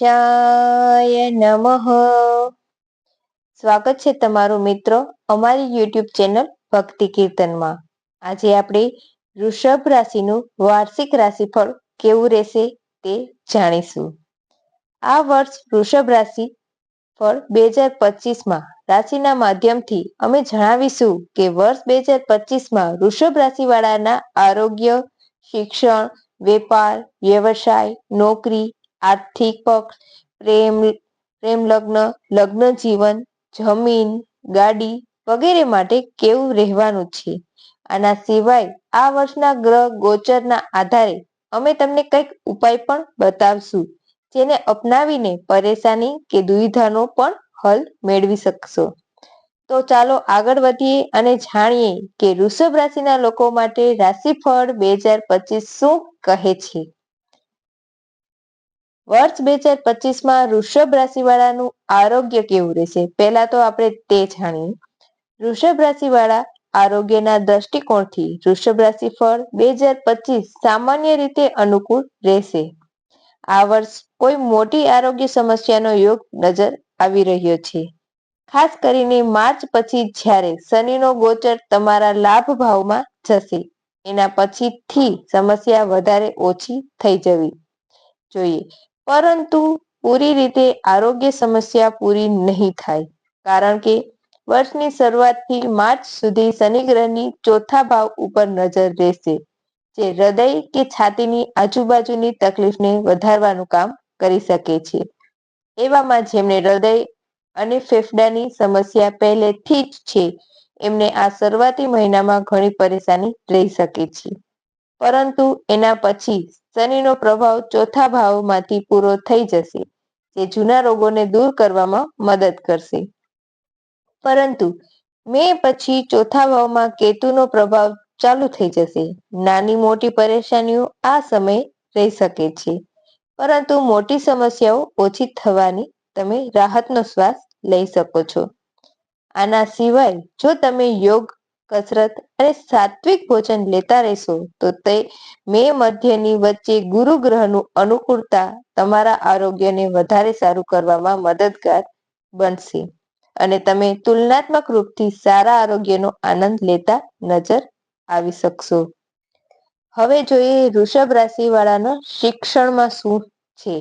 પુરુષાય નમઃ. સ્વાગત છે તમારું મિત્રો અમારી યુટ્યુબ ચેનલ ભક્તિ કીર્તનમાં. આજે આપણે વૃષભ રાશિનું વાર્ષિક રાશિફળ કેવું રહેશે તે જાણીશું. આ વર્ષ વૃષભ રાશિ ફળ બે હજાર પચીસમાં રાશિના માધ્યમથી અમે જણાવીશું કે વર્ષ બે હજાર પચીસમાં વૃષભ રાશિવાળાના આરોગ્ય, શિક્ષણ, વેપાર, વ્યવસાય, નોકરી આર્થિક પક્ષ, પ્રેમ પ્રેમ લગ્ન લગ્ન જીવન, જમીન, ગાડી વગેરે માટે કેવું રહેવાનું છે? આના સિવાય આ વર્ષના ગ્રહ ગોચરના આધારે અમે તમને કંઈક ઉપાય પણ બતાવશું, જેને અપનાવીને પરેશાની કે દુવિધાનો પણ હલ મેળવી શકશો. તો ચાલો આગળ વધીએ અને જાણીએ કે વૃષભ રાશિના લોકો માટે રાશિફળ બે હજાર પચીસ શું કહે છે? વર્ષ બે હજાર પચીસમાં વૃષભ રાશિવાળાનું આરોગ્ય કેવું રહેશે? પહેલા તો આપણે તે જાણીએ. વૃષભ રાશિવાળા આરોગ્યના દ્રષ્ટિકોણથી વૃષભ રાશિ ફળ બે હજાર પચીસ સામાન્ય રીતે અનુકૂળ રહેશે. આ વર્ષ કોઈ મોટી આરોગ્ય સમસ્યાનો યોગ નજર આવી રહ્યો છે. ખાસ કરીને માર્ચ પછી જ્યારે શનિનો ગોચર તમારા લાભ ભાવમાં જશે, એના પછીથી સમસ્યા વધારે ઓછી થઈ જવી જોઈએ. પરંતુ પૂરી રીતે આરોગ્ય સમસ્યા પૂરી નહીં થાય. કારણ કે વર્ષની શરૂઆતથી માર્ચ સુધી શનિ ગ્રહની ચોથા ભાવ ઉપર નજર રહેશે, જે હૃદય કે છાતીની આજુબાજુની તકલીફને વધારવાનું કામ કરી શકે છે. એવામાં જેમને હૃદય અને ફેફડાની સમસ્યા પહેલેથી જ છે, એમને આ શરૂઆતી મહિનામાં ઘણી પરેશાની રહી શકે છે. પરંતુ એના પછી શનિનો પ્રભાવ ચોથા ભાવમાંથી પૂરો થઈ જશે, જે જૂના રોગોને દૂર કરવામાં મદદ કરશે. પરંતુ મે પછી ચોથા ભાવમાં કેતુનો પ્રભાવ ચાલુ થઈ જશે. નાની મોટી પરેશાનીઓ આ સમય રહી શકે છે. પરંતુ મોટી સમસ્યાઓ ઓછી થવાની તમે રાહતનો શ્વાસ લઈ શકો છો. આના સિવાય જો તમે યોગ કસરત અને સાત્વિક ભોજન લેતા રહેશો. તો તે મે મધ્યની વચ્ચે ગુરુ ગ્રહનું અનુકૂળતા તમારા આરોગ્યને વધારે સારું કરવામાં મદદગાર બનશે. અને તમે તુલનાત્મક રૂપથી સારા આરોગ્યનો આનંદ લેતા નજર આવી શકશો. હવે જોઈએ વૃષભ રાશિ વાળાના શિક્ષણમાં શું છે?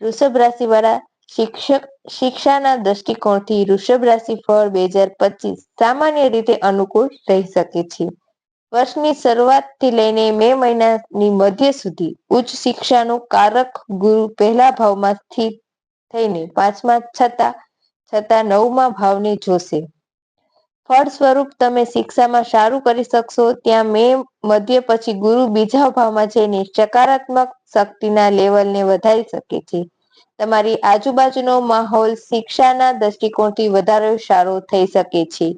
વૃષભ રાશિ વાળા શિક્ષક, શિક્ષાના દ્રષ્ટિકોણથી વૃષભ રાશિ ફળ બે હજાર પચીસ સામાન્ય રીતે અનુકૂળ રહી શકે છે. વર્ષની શરૂઆતથી લઈને મે મહિનાની મધ્ય સુધી ઉચ્ચ શિક્ષાનું કારક ગુરુ પહેલા ભાવમાં સ્થિત થઈને પાંચમા છતાં છતાં નવમા ભાવને જોશે. ફળ સ્વરૂપ તમે શિક્ષામાં સારું કરી શકશો, ત્યાં મે મધ્ય પછી ગુરુ બીજા ભાવમાં જઈને સકારાત્મક શક્તિના લેવલને વધારી શકે છે. તમારી આજુબાજુનો માહોલ શિક્ષાના દ્રષ્ટિકોણથી વધારે સારો થઈ શકે છે.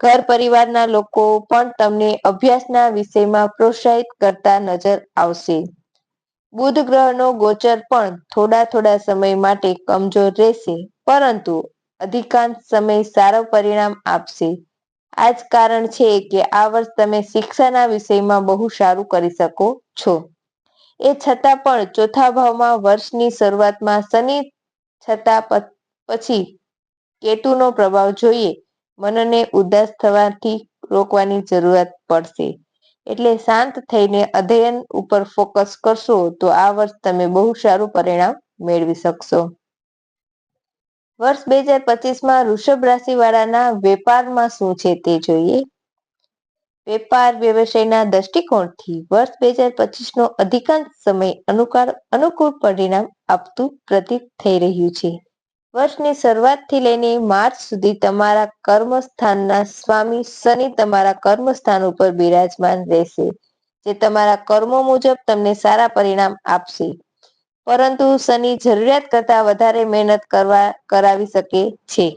ઘર પરિવારના લોકો પણ તમને અભ્યાસના વિષયમાં પ્રોત્સાહિત કરતા નજર આવશે. બુધ ગ્રહનો ગોચર પણ થોડા થોડા સમય માટે કમજોર રહેશે, પરંતુ અધિકાંશ સમય સારો પરિણામ આપશે. આ જ કારણ છે કે આ વર્ષ તમે શિક્ષાના વિષયમાં બહુ સારું કરી શકો છો. એ છતાં પણ ચોથા ભાવમાં વર્ષની શરૂઆતમાં શનિ છતાં પછી કેતુનો પ્રભાવ જોઈએ. મનને ઉદાસ થવાથી રોકવાની જરૂરત પડશે. એટલે શાંત થઈને અધ્યયન ઉપર ફોકસ કરશો તો આ વર્ષ તમે બહુ સારું પરિણામ મેળવી શકશો. વર્ષ બે હજાર પચીસમાં વૃષભ રાશિ વાળાના વેપારમાં શું છે તે જોઈએ? વેપાર વ્યવસાયના દ્રષ્ટિકોણથી વર્ષ બે હજાર પચીસનો અધિકાંશ સમય અનુકાળ અનુકૂળ પરિણામ આપતું પ્રતીત થઈ રહ્યું છે. વર્ષની શરૂઆતથી લઈને માર્ચ સુધી તમારા કર્મસ્થાનના સ્વામી શનિ તમારા કર્મસ્થાન ઉપર બિરાજમાન રહેશે, જે તમારા કર્મો મુજબ તમને સારા પરિણામ આપશે. પરંતુ શનિ જરૂરિયાત કરતા વધારે મહેનત કરવા, કરાવી શકે છે.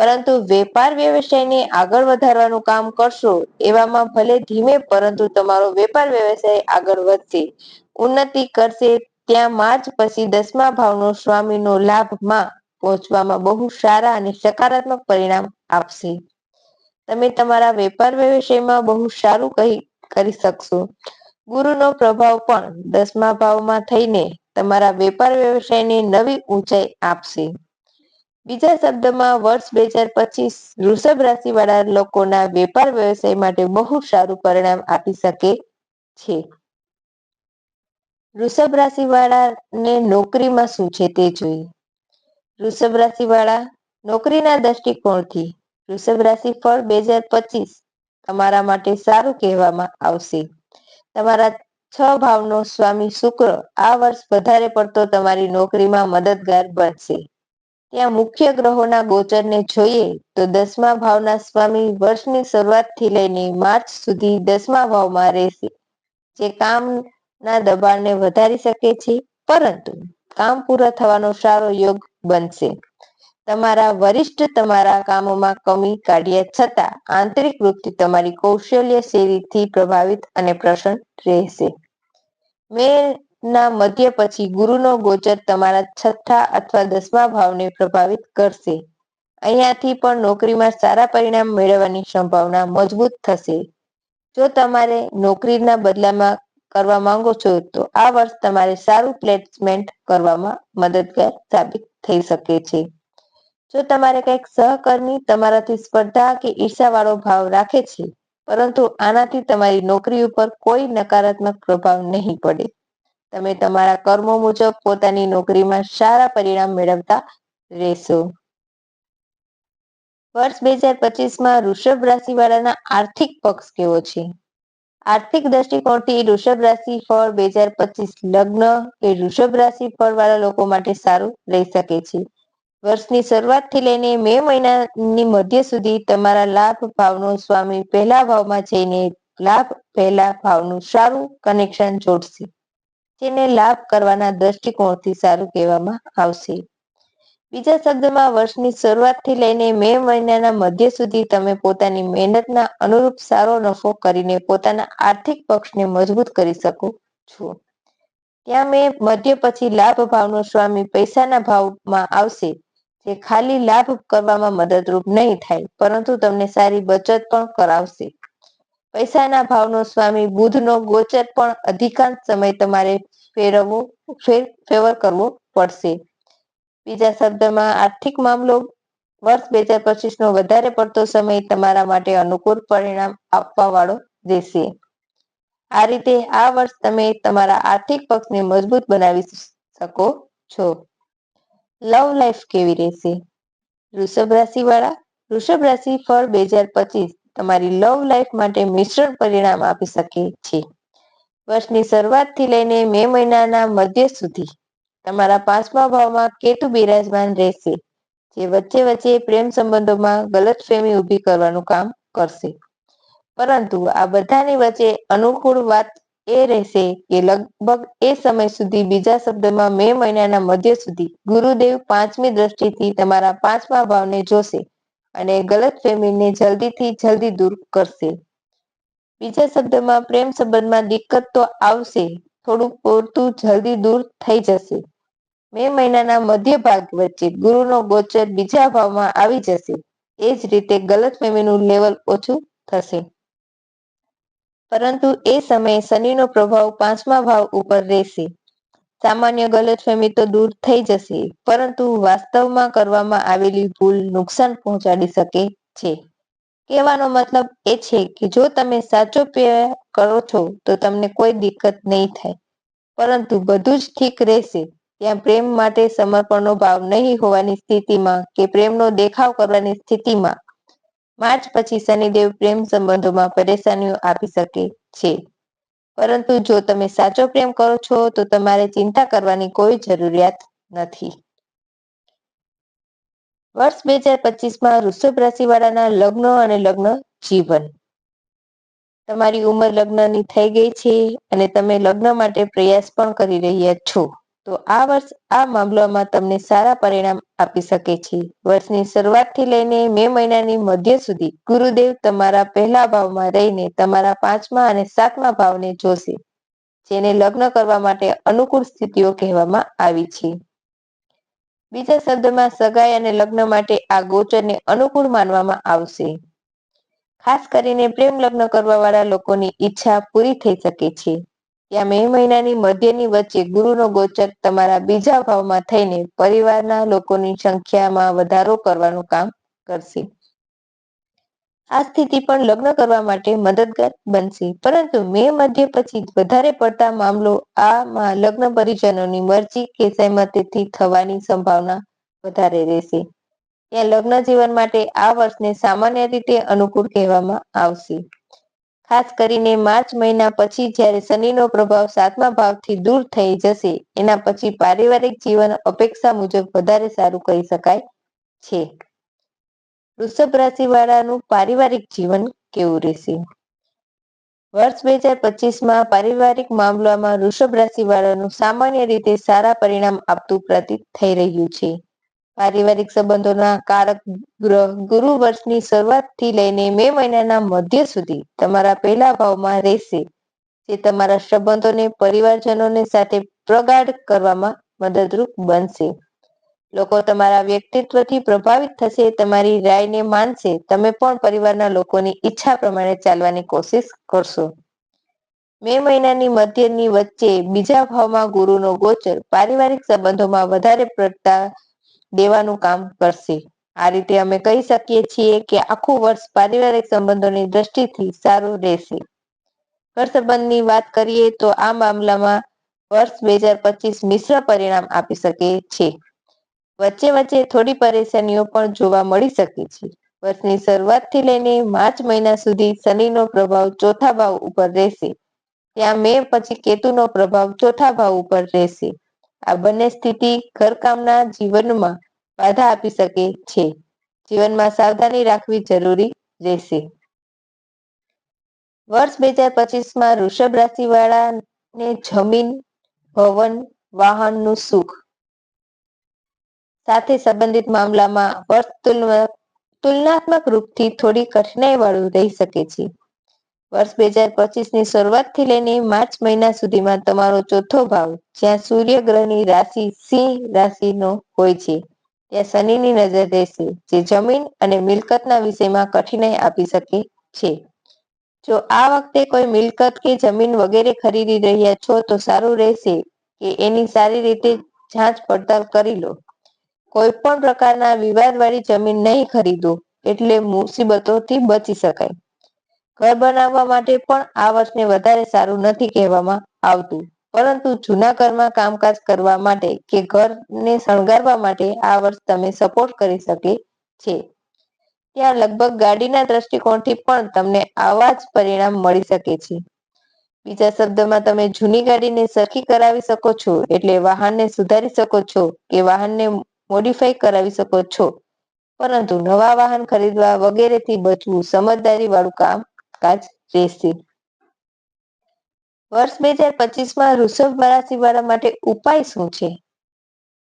પરંતુ વેપાર વ્યવસાયને આગળ વધારવાનું કામ કરશો એવામાં ભલે ધીમે, પરંતુ તમારો વેપાર વ્યવસાય આગળ વધશે. ઉન્નતિ કરશે ત્યાં માર્ચ પછી દસમા ભાવનો સ્વામીનો લાભમાં પહોંચવામાં બહુ સારા અને સકારાત્મક પરિણામ આપશે. તમે તમારા વેપાર વ્યવસાયમાં બહુ સારું કહી, કરી શકશો. ગુરુનો પ્રભાવ પણ દસમા ભાવમાં થઈને તમારા વેપાર વ્યવસાયને નવી ઊંચાઈ આપશે. બીજા શબ્દમાં, વર્ષ બે હજાર પચીસ વૃષભ રાશિ વાળા લોકોના વેપાર વ્યવસાય માટે બહુ સારું પરિણામ આપી શકે છે. વૃષભ રાશિ વાળાને નોકરીમાં શું છે તે જોઈએ. વૃષભ રાશિ વાળા નોકરીના દ્રષ્ટિકોણથી વૃષભ રાશિ ફળ બે હજાર પચીસ તમારા માટે સારું કહેવામાં આવશે. તમારા છ ભાવનો સ્વામી શુક્ર આ વર્ષ વધારે પડતો તમારી નોકરીમાં મદદગાર બનશે. ત્યાં મુખ્ય ગ્રહોના ગોચરને જોઈએ તો દસમા ભાવના સ્વામી વર્ષની શરૂઆતથી લઈને માર્ચ સુધી દસમા ભાવમાં રહેશે. જે કામના દબાણને વધારી શકે છે, પરંતુ કામ પૂરા થવાનો સારો યોગ બનશે. તમારા વરિષ્ઠ તમારા કામોમાં કમી કાઢ્યા છતાં આંતરિક વૃત્તિ તમારી કૌશલ્ય શેરીથી પ્રભાવિત અને પ્રસન્ન રહેશે. મે ના, મધ્ય પછી ગુરુનો ગોચર તમારા છઠ્ઠા અથવા દસમા ભાવને પ્રભાવિત કરશે. અહીંયાથી પણ નોકરીમાં સારા પરિણામ મેળવવાની સંભાવના મજબૂત થશે. જો તમારે નોકરીના બદલામાં કરવા માંગો છો, તો આ વર્ષ તમારે સારું પ્લેસમેન્ટ કરવામાં મદદગાર સાબિત થઈ શકે છે. જો તમારે કંઈક સહકર્મી તમારાથી સ્પર્ધા કે ઈર્ષાવાળો ભાવ રાખે છે, પરંતુ આનાથી તમારી નોકરી ઉપર કોઈ નકારાત્મક પ્રભાવ નહીં પડે. તમે તમારા કર્મો મુજબ પોતાની નોકરીમાં સારા પરિણામ મેળવતા રહેશો. વર્ષ બે હજાર પચીસમાં વૃષભ રાશિ વાળાના આર્થિક પક્ષ કેવો છે? આર્થિક દ્રષ્ટિકોણથી વૃષભ રાશિ ફળ બે હજાર પચીસ લગ્ન કે વૃષભ રાશિ ફળ વાળા લોકો માટે સારું રહી શકે છે. વર્ષની શરૂઆતથી લઈને મે મહિનાની મધ્ય સુધી તમારા લાભ ભાવનો સ્વામી પહેલા ભાવમાં જઈને લાભ પહેલા ભાવનું સારું કનેક્શન જોડશે. જેને લાભ કરવાના દ્રષ્ટિકોણથી સારું કહેવામાં આવશે. બીજા શબ્દમાં વર્ષની શરૂઆતથી લઈને મે મહિનાના મધ્ય સુધી તમે પોતાની મહેનતના અનુરૂપ સારો નફો કરીને પોતાના આર્થિક પક્ષને મજબૂત કરી શકો છો. ત્યાં મેં મધ્ય પછી લાભ ભાવનો સ્વામી પૈસાના ભાવમાં આવશે, જે ખાલી લાભ કરવામાં મદદરૂપ નહીં થાય, પરંતુ તમને સારી બચત પણ કરાવશે. પૈસાના ભાવનો સ્વામી બુધનો ગોચર પણ અધિકાંશ સમય તમારે ફેરવવો ફેવર કરવો પડશે. બીજા શબ્દમાં, આર્થિક મામલો વર્ષ બે હજાર પચીસ નો વધારે પડતો સમય તમારા માટે અનુકૂળ પરિણામ આપવા વાળો રહેશે આ રીતે આ વર્ષ તમે તમારા આર્થિક પક્ષને મજબૂત બનાવી શકો છો. લવ લાઈફ કેવી રહેશે? વૃષભ રાશિ વાળા વૃષભ રાશિ ફળ બે હજાર પચીસ તમારી લવ લાઈફ માટે મિશ્રણ પરિણામ આપી શકે છે. વર્ષની શરૂઆતથી લઈને મે મહિનાના મધ્ય સુધી તમારા પાંચમા ભાવમાં કેતુ બિરાજમાન રહેશે, જે વચ્ચે વચ્ચે પ્રેમ સંબંધોમાં ગલતફહેમી ઊભી કરવાનું કામ કરશે. પરંતુ આ બધાની વચ્ચે અનુકૂળ વાત એ રહેશે કે લગભગ એ સમય સુધી બીજા શબ્દમાં મે મહિનાના મધ્ય સુધી ગુરુદેવ પાંચમી દ્રષ્ટિથી તમારા પાંચમા ભાવને જોશે. અને ગલતફહેમીને જલ્દીથી જલ્દી દૂર કરશે. બીજા શબ્દમાં, પ્રેમ સંબંધમાં દિક્કત તો આવશે થોડું પૂરતું જલ્દી દૂર થઈ જશે. મે મહિનાના મધ્ય ભાગ વચ્ચે ગુરુનો ગોચર બીજા ભાવમાં આવી જશે. એ જ રીતે ગલતફહેમીનું લેવલ ઓછું થશે. પરંતુ એ સમયે શનિનો પ્રભાવ પાંચમા ભાવ ઉપર રહેશે. સામાન્ય ગલતફહેમી તો દૂર થઈ જશે, પરંતુ વાસ્તવમાં કરવામાં આવેલી ભૂલ નુકસાન પહોંચાડી શકે છે. કહેવાનો મતલબ એ છે કે જો તમે સાચો પ્રેમ કરો છો, તો તમને કોઈ દિક્કત નહીં થાય. પરંતુ બધું જ ઠીક રહેશે. ત્યાં પ્રેમ માટે સમર્પણનો ભાવ નહીં હોવાની સ્થિતિમાં કે પ્રેમનો દેખાવ કરવાની સ્થિતિમાં. માર્ચ પછી શનિદેવ પ્રેમ સંબંધોમાં પરેશાનીઓ આપી શકે છે. પરંતુ જો તમે સાચો પ્રેમ કરો છો, તો તમારે ચિંતા કરવાની કોઈ જરૂરિયાત નથી. વર્ષ બે હજાર પચીસમાં વૃષભ રાશિવાળાના લગ્ન અને લગ્ન જીવન. તમારી ઉંમર લગ્નની થઈ ગઈ છે અને તમે લગ્ન માટે પ્રયાસ પણ કરી રહ્યા છો. તો આ વર્ષ આ મામલામાં તમને સારા પરિણામ આપી શકે છે. વર્ષની શરૂઆતથી લઈને મે મહિનાની મધ્ય સુધી ગુરુદેવ તમારા પહેલા ભાવમાં રહીને તમારા પાંચમા અને સાતમા ભાવને જોશે, જેને લગ્ન કરવા માટે અનુકૂળ સ્થિતિઓ કહેવામાં આવી છે. બીજા શબ્દમાં, સગાઈ અને લગ્ન માટે આ ગોચરને અનુકૂળ માનવામાં આવશે. ખાસ કરીને પ્રેમ લગ્ન કરવા વાળા લોકોની ઈચ્છા પૂરી થઈ શકે છે. ત્યાં મે મહિનાની મધ્યની વચ્ચે ગુરુનો ગોચર તમારા બીજા ભાવમાં થઈને પરિવારના લોકોની સંખ્યામાં વધારો કરવાનું કામ કરશે. આ સ્થિતિ પણ લગ્ન કરવા માટે મદદગાર બનશે. પરંતુ મે મધ્ય પછી વધારે પડતા મામલો આમાં લગ્ન પરિજનોની મરજી કે સહેમતીથી થવાની સંભાવના વધારે રહેશે. ત્યાં લગ્ન જીવન માટે આ વર્ષને સામાન્ય રીતે અનુકૂળ કહેવામાં આવશે. ખાસ કરીને માર્ચ મહિના પછી જ્યારે શનિનો પ્રભાવ સાતમા ભાવથી દૂર થઈ જશે, એના પછી પારિવારિક જીવન અપેક્ષા મુજબ વધારે સારું કહી શકાય છે. વૃષભ રાશિ વાળાનું પારિવારિક જીવન કેવું રહેશે? વર્ષ બે હજાર પચીસમાં પારિવારિક મામલામાં વૃષભ રાશિ વાળાનું સામાન્ય રીતે સારા પરિણામ આપતું પ્રતીત થઈ રહ્યું છે. પારિવારિક સંબંધોના કારક ગ્રહ ગુરુ વર્ષની શરૂઆતથી લઈને મે મહિનાના મધ્ય સુધી તમારા પહેલા ભાવમાં રહેશે. જે તમારા સંબંધોને, પરિવારજનોને સાથે પ્રગાઢ કરવામાં મદદરૂપ બનશે. લોકો તમારા વ્યક્તિત્વથી પ્રભાવિત થશે, તમારી રાયને માનશે. તમે પણ પરિવારના લોકોની ઈચ્છા પ્રમાણે ચાલવાની કોશિશ કરશો. મે મહિનાની મધ્યની વચ્ચે બીજા ભાવમાં ગુરુનો ગોચર. પારિવારિક સંબંધોમાં વધારે પડતા દેવાનું કામ કરશે. આ રીતે અમે કહી શકીએ છીએ કે આખું વર્ષ પારિવારિક સંબંધોની દ્રષ્ટિથી સારું રહેશે. ઘર સંબંધની વાત કરીએ તો આ મામલામાં વર્ષ બે હજાર પચીસ મિશ્ર પરિણામ આપી શકે છે. વચ્ચે વચ્ચે થોડી પરેશાનીઓ પણ જોવા મળી શકે છે. વર્ષની શરૂઆતથી લઈને માર્ચ મહિના સુધી શનિનો પ્રભાવ ચોથા ભાવ ઉપર રહેશે. ત્યાં મે પછી કેતુનો પ્રભાવ ચોથા ભાવ ઉપર રહેશે. આ બંને સ્થિતિ ઘરકામના જીવનમાં બાધા આપી શકે છે. જીવનમાં સાવધાની રાખવી જરૂરી રહેશે. વર્ષ બે હજાર પચીસમાં વૃષભ રાશિ વાળાને જમીન, ભવન, વાહનનું સુખ સાથે સંબંધિત મામલામાં વર્ષ તુલનાત્મક રૂપથી થોડી કઠિનાઈ વાળું રહી શકે છે. વર્ષ બે હજાર પચીસની શરૂઆતથી લઈને માર્ચ મહિના સુધીમાં તમારો ચોથો ભાવ, જ્યાં સૂર્ય ગ્રહની રાશિ સિંહ રાશિનો હોય છે. ત્યાં શનિની નજર રહેશે, જે જમીન અને મિલકતના વિષયમાં કઠિનાઈ આપી શકે છે. જો આ વખતે કોઈ મિલકત કે જમીન વગેરે ખરીદી રહ્યા છો, તો સારું રહેશે કે એની સારી રીતે જાંચ પડતાલ કરી લો. કોઈ પણ પ્રકારના વિવાદવાળી જમીન નહીં ખરીદો, એટલે મુસીબતોથી બચી શકાય. ઘર બનાવવા માટે પણ આ વર્ષને વધારે સારું નથી કહેવામાં આવતું. પરંતુ જૂના ઘરમાં કામકાજ કરવા માટે કે ઘરને શણગારવા માટે આ વર્ષ તમે સપોર્ટ કરી શકે છે. ત્યાં લગભગ ગાડીના દ્રષ્ટિકોણથી પણ તમને આવા જ પરિણામ મળી શકે છે. બીજા શબ્દમાં તમે જૂની ગાડીને સરખી કરાવી શકો છો એટલે વાહનને સુધારી શકો છો કે વાહનને મોડિફાઈ કરાવી શકો છો. પરંતુ નવા વાહન ખરીદવા વગેરેથી બચવું સમજદારી વાળું કામકાજ રહેશે વર્ષ બે હજાર પચીસમાં વૃષભ રાશિ વાળા માટે ઉપાય શું છે?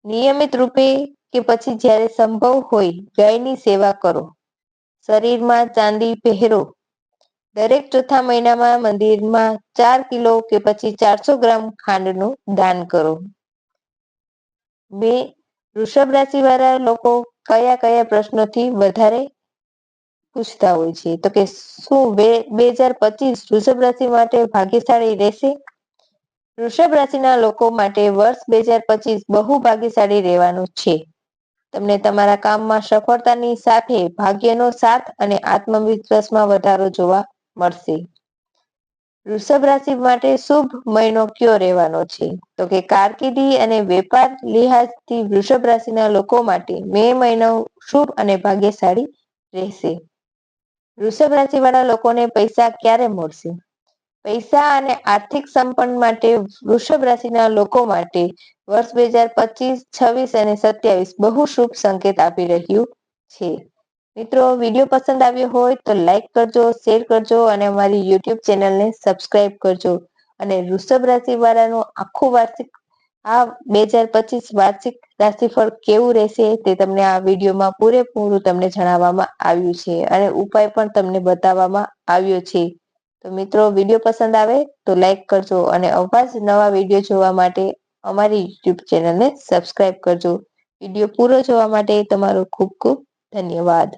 નિયમિત રૂપે કે પછી જ્યારે સંભવ હોય ગાયની સેવા કરો. શરીરમાં ચાંદી પહેરો. દરેક ચોથા મહિનામાં મંદિરમાં ચાર કિલો કે પછી ચારસો ગ્રામ ખાંડનું દાન કરો. બે વૃષભ રાશિ વાળા લોકો કયા કયા પ્રશ્નોથી વધારે પૂછતા હોય છે. તો કે શું બે બે હજાર પચીસ વૃષભ રાશિ માટે ભાગ્યશાળી રહેશે? વૃષભ રાશિના લોકો માટે વર્ષ બે હજાર પચીસ બહુ ભાગ્યશાળી રહેવાનું છે. તમને તમારા કામમાં સફળતાની સાથે ભાગ્યનો સાથ અને આત્મવિશ્વાસમાં વધારો જોવા મળશે. વૃષભ રાશિ માટે શુભ મહિનો કયો રહેવાનો છે? તો કે કારકિર્દી અને વેપાર લિહાજથી વૃષભ રાશિના લોકો માટે મે મહિનો શુભ અને ભાગ્યશાળી રહેશે. વૃષભ રાશિ વાળા લોકોને પૈસા ક્યારે મળશે? પૈસા અને આર્થિક સંપન્ન માટે વૃષભ રાશિના લોકો માટે વર્ષ બે હજાર પચીસ, છવ્વીસ અને સત્યાવીસ બહુ શુભ સંકેત આપી રહ્યું છે. મિત્રો, વીડિયો પસંદ આવ્યો હોય તો લાઈક કરજો, શેર કરજો અને અમારી યુટ્યુબ ચેનલને સબસ્ક્રાઇબ કરજો. અને વૃષભ રાશિ વાળાનું આખું વાર્ષિક આ બે હજાર પચીસ વાર્ષિક રાશિફળ કેવું રહેશે તે તમને આ વિડીયોમાં પૂરેપૂરું તમને જણાવવામાં આવ્યું છે અને ઉપાય પણ તમને બતાવવામાં આવ્યો છે. તો મિત્રો, વીડિયો પસંદ આવે તો લાઈક કરજો અને અવાજ નવા વીડિયો જોવા માટે અમારી યુટ્યુબ ચેનલને સબસ્ક્રાઇબ કરજો. વીડિયો પૂરો જોવા માટે તમારો ખૂબ ખૂબ ધન્યવાદ.